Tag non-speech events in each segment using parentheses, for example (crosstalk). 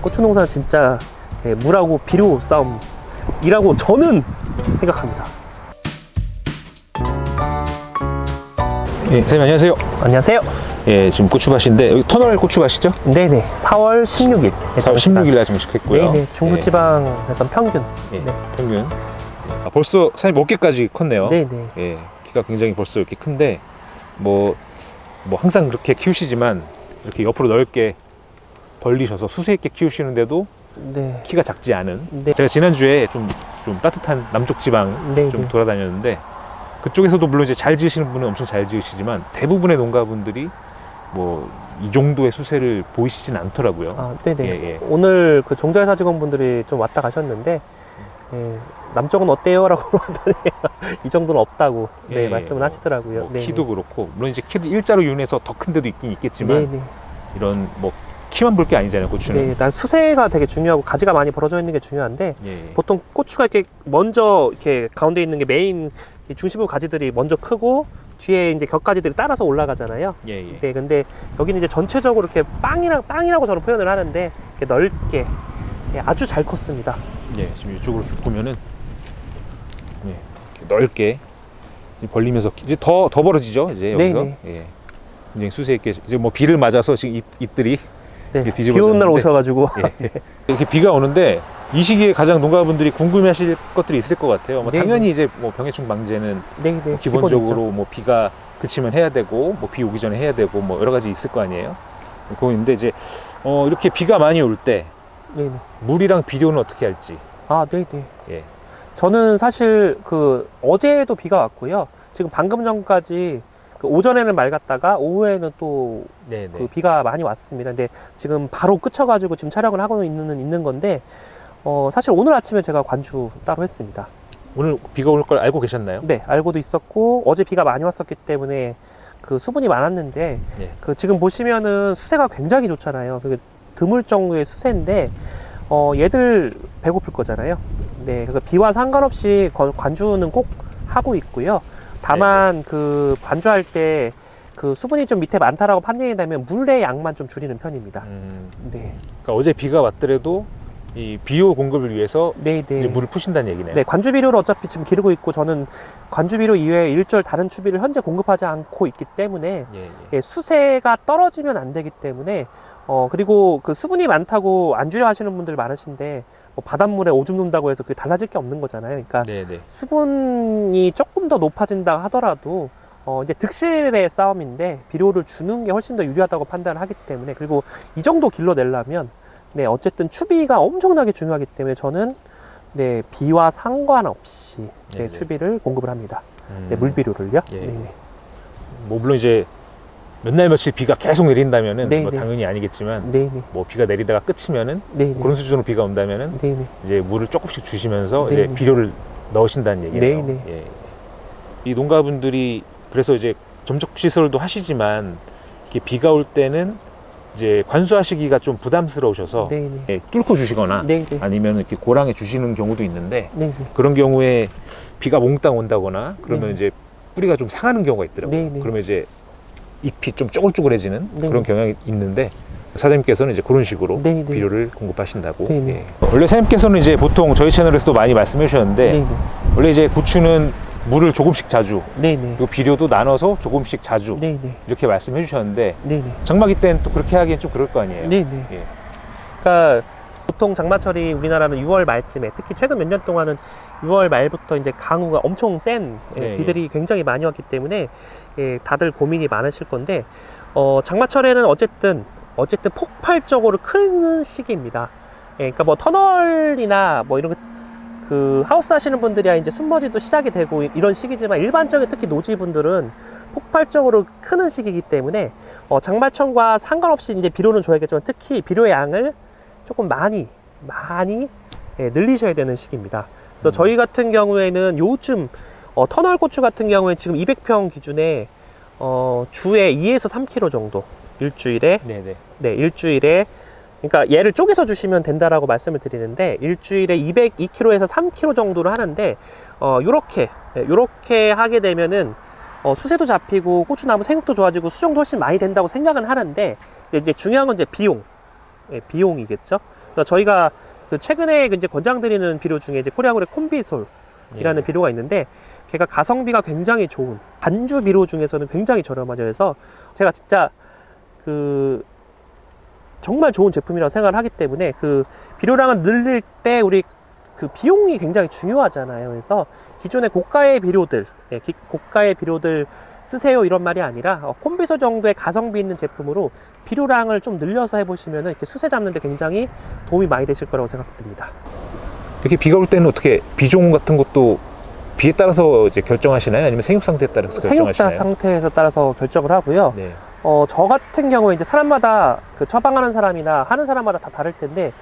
고추 농사는 진짜 예, 물하고 비료 싸움이라고 저는 생각합니다. 예, 선생님 안녕하세요. 안녕하세요. 예, 지금 고추밭인데 여기 터널 고추밭이죠? 네네. 4월 16일. 4월 16일 날 정식했고요. 네네. 중부지방에서 평균. 예, 예, 네. 평균. 아, 벌써 선생님 어깨까지 컸네요. 네네. 예, 키가 굉장히 벌써 이렇게 큰데 뭐, 뭐 항상 그렇게 키우시지만 이렇게 옆으로 넓게 벌리셔서 수세 있게 키우시는데도 네. 키가 작지 않은 네. 제가 지난주에 좀, 좀 따뜻한 남쪽 지방 네네. 좀 돌아다녔는데 그쪽에서도 물론 이제 잘 지으시는 분은 엄청 잘 지으시지만 대부분의 농가분들이 뭐 이 정도의 수세를 보이시진 않더라고요. 아, 네네. 예, 예. 오늘 그 종자회사 직원분들이 좀 왔다 가셨는데, 예, 남쪽은 어때요? 라고 (laughs) 물어봤더니, 이 정도는 없다고, 네, 예, 예. 말씀을 하시더라고요. 뭐 네네. 키도 그렇고 물론 이제 키를 일자로 이용해서 더 큰 데도 있긴 있겠지만 네네. 이런 뭐 키만 볼 게 아니잖아요 고추는 네, 난 수세가 되게 중요하고 가지가 많이 벌어져 있는 게 중요한데, 예, 예. 보통 고추가 이렇게 먼저 이렇게 가운데 있는 게 메인 이 중심부 가지들이 먼저 크고, 뒤에 이제 격가지들이 따라서 올라가잖아요. 예, 예. 네, 근데 여기는 이제 전체적으로 이렇게 빵이라, 빵이라고 저는 표현을 하는데, 이렇게 넓게, 예, 아주 잘 컸습니다. 예, 지금 이쪽으로 쭉 보면은 예, 이렇게 넓게 벌리면서 이제 더 더 벌어지죠 이제 여기서 네네. 예. 굉장히 수세 있게 이제 뭐 비를 맞아서 지금 잎, 잎들이 네, 이게 비 오는 날. 오셔가지고. 예. 이렇게 비가 오는데 이 시기에 가장 농가분들이 궁금해하실 것들이 있을 것 같아요. 뭐 네, 당연히 이제 뭐 병해충 방제는 네, 네, 기본적으로 기본이죠. 뭐 비가 그치면 해야 되고 뭐 비 오기 전에 해야 되고 뭐 여러 가지 있을 거 아니에요. 있는데 이제 어 이렇게 비가 많이 올 때 네, 네. 물이랑 비료는 어떻게 할지. 아, 네, 네. 예. 저는 사실 그 어제도 비가 왔고요. 지금 방금 전까지 그 오전에는 맑았다가 오후에는 또그 네네. 비가 많이 왔습니다. 근데 지금 바로 끝쳐가지고 지금 촬영을 하고 있는 있는 건데 어 사실 오늘 아침에 제가 관주 따로 했습니다. 오늘 비가 올 걸 알고 계셨나요? 네, 알고도 있었고 어제 비가 많이 왔었기 때문에 그 수분이 많았는데 예. 그 지금 보시면은 수세가 굉장히 좋잖아요. 그게 드물 정도의 수세인데 어 얘들 배고플 거잖아요. 네, 그래서 비와 상관없이 거- 관주는 꼭 하고 있고요. 다만 그 관주할 때 그 수분이 좀 밑에 많다라고 판단이 되면 물의 양만 좀 줄이는 편입니다. 음, 네, 그러니까 어제 비가 왔더라도 이 비료 공급을 위해서 네, 네. 이제 물을 푸신다는 얘기네요. 네, 관주 비료를 어차피 지금 기르고 있고 저는 관주 비료 이외에 일절 다른 추비를 현재 공급하지 않고 있기 때문에 예, 예. 예, 수세가 떨어지면 안 되기 때문에 어 그리고 그 수분이 많다고 안 줄여 하시는 분들 많으신데 뭐 바닷물에 오줌 눈다고 해서 그게 달라질 게 없는 거잖아요. 그러니까 네, 네. 수분이 조금 더 높아진다 하더라도 어 이제 득실의 싸움인데 비료를 주는 게 훨씬 더 유리하다고 판단을 하기 때문에 그리고 이 정도 길러내려면 네 어쨌든 추비가 엄청나게 중요하기 때문에 저는 네 비와 상관없이 네, 네네. 추비를 공급을 합니다. 음, 네, 물비료를요. 예. 네, 뭐 물론 이제 몇 날 며칠 비가 계속 내린다면은 네, 뭐 네. 당연히 아니겠지만 네, 네, 뭐 비가 내리다가 끝이면은 네, 네, 그런 수준으로 비가 온다면은 네, 네. 이제 물을 조금씩 주시면서 네, 이제 네. 비료를 넣으신다는 얘기예요. 네, 예. 이 농가분들이 그래서 이제 점적 시설도 하시지만 이렇게 비가 올 때는 이제 관수하시기가 좀 부담스러우셔서 네, 네. 예, 뚫고 주시거나 네, 네. 아니면 이렇게 고랑에 주시는 경우도 있는데 네, 네. 그런 경우에 비가 몽땅 온다거나 그러면 네. 이제 뿌리가 좀 상하는 경우가 있더라고요. 네, 네. 그러면 이제 잎이 좀 쪼글쪼글해지는 네, 그런 네. 경향이 있는데 사장님께서는 이제 그런 식으로 네, 네. 비료를 공급하신다고. 네, 네. 예. 원래 사장님께서는 이제 보통 저희 채널에서도 많이 말씀해 주셨는데 네, 네. 원래 이제 고추는 물을 조금씩 자주 네, 네. 그리고 비료도 나눠서 조금씩 자주 네, 네. 이렇게 말씀해 주셨는데 네, 네. 장마기 때는 또 그렇게 하기엔 좀 그럴 거 아니에요. 네, 네. 예. 그러니까 보통 장마철이 우리나라는 6월 말쯤에 특히 최근 몇 년 동안은 6월 말부터 이제 강우가 엄청 센 예, 네, 비들이 굉장히 많이 왔기 때문에 예, 다들 고민이 많으실 건데 어, 장마철에는 어쨌든 어쨌든 폭발적으로 크는 시기입니다. 예, 그러니까 뭐 터널이나 뭐 이런 거, 그 하우스 하시는 분들이야 이제 순머지도 시작이 되고 이런 시기지만 일반적인 특히 노지 분들은 폭발적으로 크는 시기이기 때문에 어, 장마철과 상관없이 이제 비료는 줘야겠지만 특히 비료의 양을 조금 많이 많이 예, 늘리셔야 되는 시기입니다. 그래서 음. 저희 같은 경우에는 요즘 어, 터널 고추 같은 경우에 지금 200평 기준에 어, 주에 2에서 3kg 정도 일주일에 네, 네. 네 일주일에 그러니까 얘를 쪼개서 주시면 된다라고 말씀을 드리는데 일주일에 202kg에서 3kg 정도를 하는데 어 요렇게 예, 요렇게 하게 되면은 어, 수세도 잡히고 고추나무 생육도 좋아지고 수정도 훨씬 많이 된다고 생각은 하는데 이제 중요한 건 이제 비용 예, 비용이겠죠 그러니까 저희가 그 최근에 이제 권장드리는 비료 중에 이제 포리아골의 콤비솔이라는 예. 비료가 있는데 걔가 가성비가 굉장히 좋은 반주 비료 중에서는 굉장히 저렴하죠. 그래서 제가 진짜 그 정말 좋은 제품이라고 생각을 하기 때문에 그 비료량을 늘릴 때 우리 그 비용이 굉장히 중요하잖아요. 그래서 기존의 고가의 비료들, 예, 기- 고가의 비료들 쓰세요 이런 말이 아니라 어, 콤비소 정도의 가성비 있는 제품으로 비료량을 좀 늘려서 해보시면 이렇게 수세 잡는데 굉장히 도움이 많이 되실 거라고 생각됩니다. 이렇게 비가 올 때는 어떻게 비종 같은 것도 비에 따라서 이제 결정하시나요? 아니면 생육 상태에 따라서 생육다 결정하시나요? 상태에서 따라서 결정을 하고요. 네. 어, 저 같은 경우에 이제 사람마다 그 처방하는 사람이나 하는 사람마다 다 다를 텐데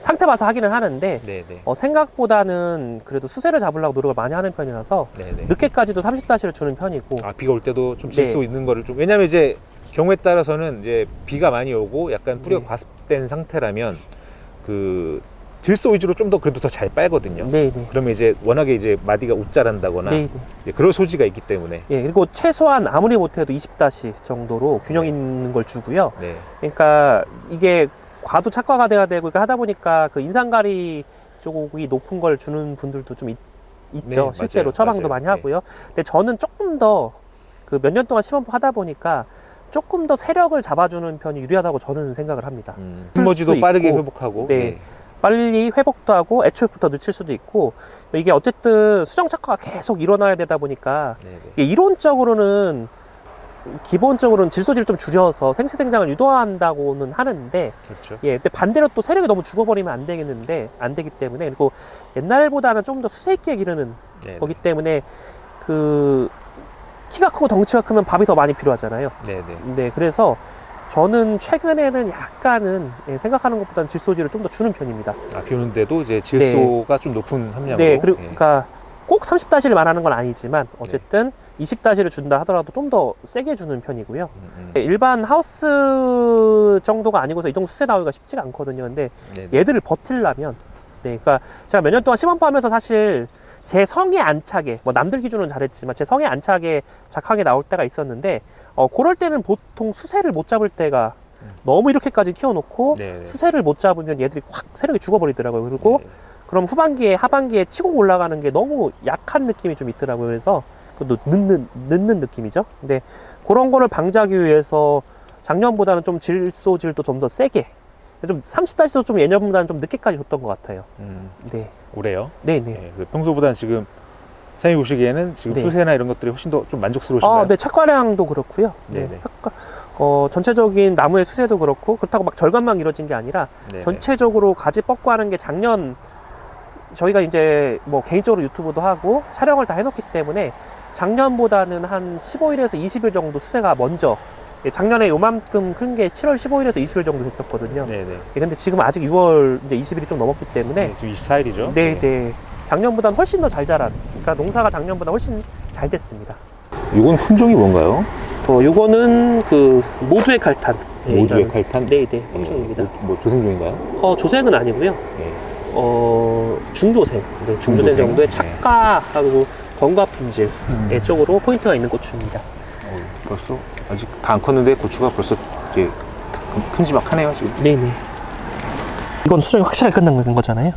상태 봐서 하기는 하는데 네, 네. 어, 생각보다는 그래도 수세를 잡으려고 노력을 많이 하는 편이라서 네, 네. 늦게까지도 30다시를 주는 편이고 아, 비가 올 때도 좀 질소 네. 있는 거를 좀 왜냐면 이제 경우에 따라서는 이제 비가 많이 오고 약간 뿌리가 네. 과습된 상태라면 그 질소 위주로 좀 더 그래도 더 잘 빨거든요. 네 네. 그러면 이제 워낙에 이제 마디가 웃자란다거나 네. 이제 그럴 소지가 있기 때문에 예, 그리고 최소한 아무리 못해도 20 다시 정도로 균형 있는 걸 주고요. 네. 그러니까 이게 과도 착화가 돼야 되고 이렇게 하다 보니까 그 인상가리 쪽이 높은 걸 주는 분들도 좀 있, 죠 네, 실제로 맞아요. 처방도 맞아요. 많이 네. 하고요. 근데 저는 조금 더 그 몇 년 동안 시범 하다 보니까 조금 더 세력을 잡아주는 편이 유리하다고 저는 생각을 합니다. 음. 쓸 스머지도 수 빠르게 있고, 회복하고 네. 빨리 회복도 하고 애초부터 늦출 수도 있고 이게 어쨌든 수정 착화가 계속 일어나야 되다 보니까 네, 네. 이론적으로는 기본적으로는 질소질을 좀 줄여서 생체 생장을 유도한다고는 하는데 그렇죠. 예, 근데 반대로 또 세력이 너무 죽어버리면 안 되겠는데 안 되기 때문에 그리고 옛날보다는 좀 더 수세 있게 기르는 네, 거기 때문에 그 키가 크고 덩치가 크면 밥이 더 많이 필요하잖아요. 네, 네. 네, 그래서 저는 최근에는 약간은 예, 생각하는 것보다는 질소질을 좀 더 주는 편입니다. 아, 비 오는데도 이제 질소가 좀 높은 함량으로 네, 그리고 예. 그러니까 꼭 30다시를 말하는 건 아니지만 어쨌든 20다시를 준다 하더라도 좀 더 세게 주는 편이고요. 음, 음. 네, 일반 하우스 정도가 아니고서 이 정도 수세 나오기가 쉽지가 않거든요. 근데 네, 네. 얘들을 버틸라면 네, 그러니까 제가 몇 년 동안 시범파하면서 사실 제 성에 안 차게 뭐 남들 기준은 잘했지만 제 성에 안 차게 작하게 나올 때가 있었는데 어 그럴 때는 보통 수세를 못 잡을 때가 음. 너무 이렇게까지 키워놓고 네, 네. 수세를 못 잡으면 얘들이 확 세력이 죽어버리더라고요. 그리고 네. 그럼 후반기에 하반기에 치고 올라가는 게 너무 약한 느낌이 좀 있더라고요. 그래서 그것도 늦는 늦는 느낌이죠. 근데 그런 거를 방지하기 위해서 작년보다는 좀 질소질도 좀 더 세게 좀 30다시도 좀 예년보다는 좀 늦게까지 줬던 것 같아요. 음, 네, 올해요. 네, 네. 네. 그 평소보다는 지금 사장님 보시기에는 지금 네. 수세나 이런 것들이 훨씬 더 좀 만족스러우신가요? 아, 네, 착과량도 그렇고요. 네, 네 네. 착과- 어, 전체적인 나무의 수세도 그렇고 그렇다고 막 절감만 이루어진 게 아니라 네, 전체적으로 가지 뻗고 하는 게 작년 저희가 이제 뭐 개인적으로 유튜브도 하고 촬영을 다 해놓기 때문에 작년보다는 한 15일에서 20일 정도 수세가 먼저 예, 작년에 요만큼 큰 게 7월 15일에서 20일 정도 됐었거든요. 네, 네. 예, 근데 지금 아직 6월 이제 20일이 좀 넘었기 때문에 네, 지금 24일이죠. 네, 네. 작년보다는 훨씬 더 잘 자란. 그러니까 농사가 작년보다 훨씬 잘 됐습니다. 이건 품종이 뭔가요? 어, 요거는 그 모두의 칼탄. 네, 모두의 칼탄? 네, 네, 예, 품종입니다. 뭐, 뭐 조생종인가요? 어, 조생은 아니고요. 네. 어, 중조생. 네, 중조생 중조생. 정도의 네. 착과하고 건과 품질 음. 네, 쪽으로 포인트가 있는 고추입니다. 어, 벌써 아직 다 안 컸는데 고추가 벌써 이제 큰- 큼지막하네요 지금. 네네. 이건 수정이 확실하게 끝난 거잖아요.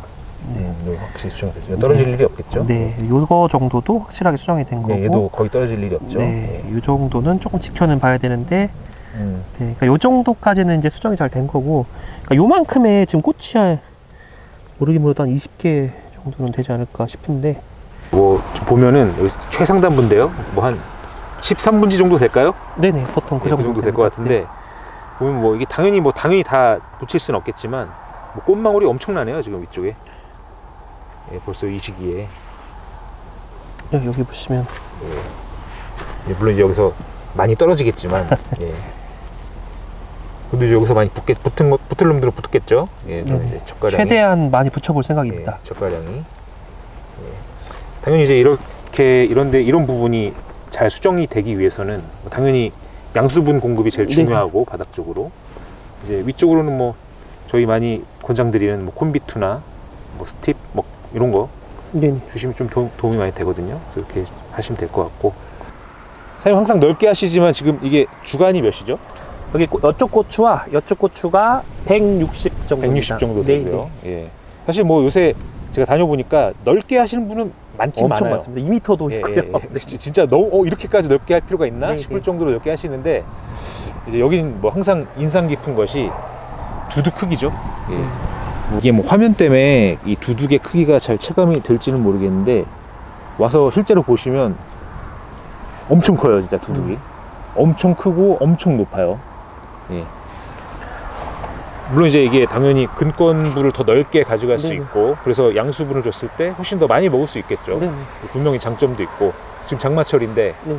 네, 이거 확실히 수정됐죠. 떨어질 일이 없겠죠. 네, 요거 정도도 확실하게 수정이 된 거고. 네, 얘도 거의 떨어질 일이 없죠. 네, 요 정도는 조금 지켜는 봐야 되는데, 음. 네, 그러니까 요 정도까지는 이제 수정이 잘 된 거고, 그러니까 요만큼의 지금 꽃이 모르긴 모르도 한 20개 정도는 되지 않을까 싶은데, 뭐 보면은 여기 최상단부인데요. 뭐 한 13분지 정도 될까요? 네네, 보통 그 네, 정도, 그 정도 될 것 같은데 보면 뭐 이게 당연히 뭐 당연히 다 붙일 수는 없겠지만 뭐 꽃망울이 엄청나네요 지금 위쪽에. 예, 벌써 이 시기에 여기, 여기 보시면, 예, 물론 이제 여기서 많이 떨어지겠지만 (laughs) 예. 근데 이제 여기서 많이 붙겠, 붙은 것 붙을 놈들은 붙겠죠. 예, 네네. 이제 젓가락이 최대한 많이 붙여볼 생각입니다. 예, 젓가량이 예. 당연히 이제 이렇게 이런데 이런 부분이 잘 수정이 되기 위해서는 뭐 당연히 양수분 공급이 제일 네. 중요하고 바닥 쪽으로 이제 위쪽으로는 뭐 저희 많이 권장드리는 뭐 콤비투나 뭐 스팁 뭐 이런 거 네네. 주시면 좀 도, 도움이 많이 되거든요. 그래서 이렇게 하시면 될 것 같고 사장님 항상 넓게 하시지만 지금 이게 주간이 몇이죠? 여기 꽃- 이쪽 고추와 이쪽 고추가 160 160 정도. 160 정도 네, 되고요. 예. 사실 뭐 요새 제가 다녀보니까 넓게 하시는 분은 많긴 엄청 많아요. 많습니다. 2m도 예, 있고요. 예, 예. (laughs) 지- 진짜 너무 어, 이렇게까지 넓게 할 필요가 있나 네, 싶을 네. 정도로 넓게 하시는데 이제 여기는 뭐 항상 인상 깊은 것이 두둑 크기죠. 예. 음. 이게 뭐 화면 때문에 이 두둑의 크기가 잘 체감이 될지는 모르겠는데 와서 실제로 보시면 엄청 커요, 진짜 두둑이. 음. 엄청 크고 엄청 높아요. 예. 물론 이제 이게 당연히 근권부를 더 넓게 가져갈 수 네. 있고 그래서 양수분을 줬을 때 훨씬 더 많이 먹을 수 있겠죠. 네, 분명히 장점도 있고 지금 장마철인데 네.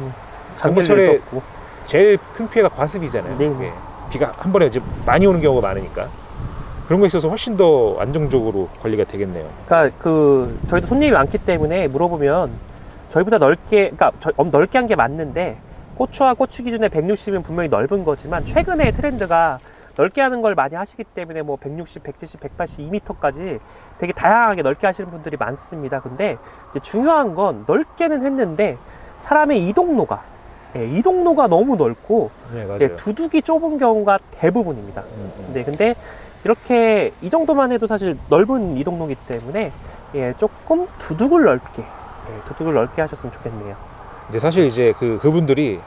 장마철에 제일 큰 피해가 과습이잖아요. 네. 예. 비가 한 번에 이제 많이 오는 경우가 많으니까 그런 거에 있어서 훨씬 더 안정적으로 관리가 되겠네요. 그러니까 그 저희도 손님이 많기 때문에 물어보면 저희보다 넓게 그러니까 저- 엄- 넓게 한 게 맞는데 고추와 고추 기준의 160은 분명히 넓은 거지만 최근에 트렌드가 넓게 하는 걸 많이 하시기 때문에 뭐 160, 170, 180, 2m까지 되게 다양하게 넓게 하시는 분들이 많습니다. 근데 중요한 건 넓게는 했는데 사람의 이동로가 예, 이동로가 너무 넓고 네, 예, 두둑이 좁은 경우가 대부분입니다. 네, 근데 이렇게 이 정도만 해도 사실 넓은 이동로기 때문에 예, 조금 두둑을 넓게 예, 두둑을 넓게 하셨으면 좋겠네요. 이제 사실 이제 그 그분들이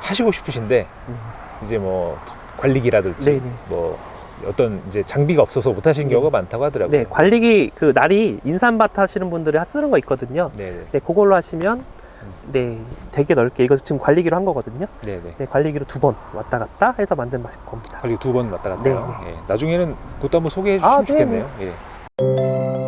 하시고 싶으신데 음. 이제 뭐 관리기라든지 네네. 뭐 어떤 이제 장비가 없어서 못 하시는 네. 경우가 많다고 하더라고요. 네, 관리기 그 날이 인삼밭 하시는 분들이 쓰는 거 있거든요. 네, 네, 네, 그걸로 하시면 네, 되게 넓게 이거 지금 관리기로 한 거거든요. 네, 네. 네, 관리기로 두 번 왔다 갔다 해서 만든 맛일 겁니다. 관리 두 번 왔다 갔다. 네, 요 예. 나중에는 그것도 한번 소개해 아, 주시면 네, 좋겠네요. 예.